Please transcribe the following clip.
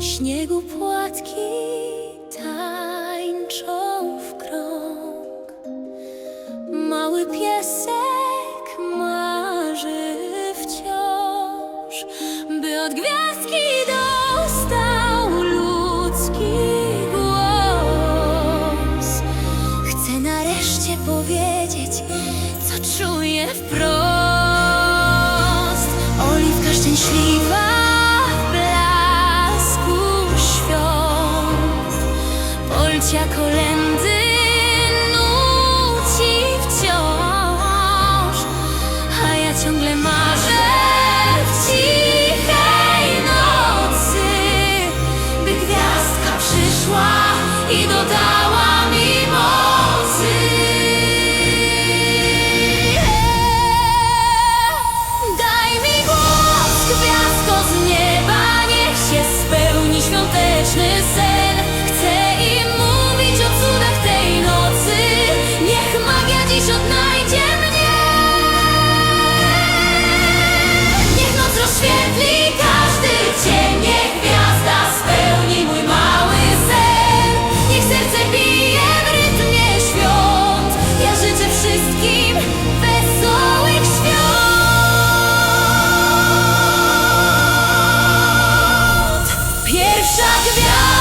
Śniegu płatki tańczą w krąg. Mały piesek marzy wciąż By od gwiazdki dostał ludzki głos. Chcę nareszcie powiedzieć, co czuję wprost. Oliwka szczęśliwa życia kolendy nuci wciąż, a ja ciągle marzę Yeah!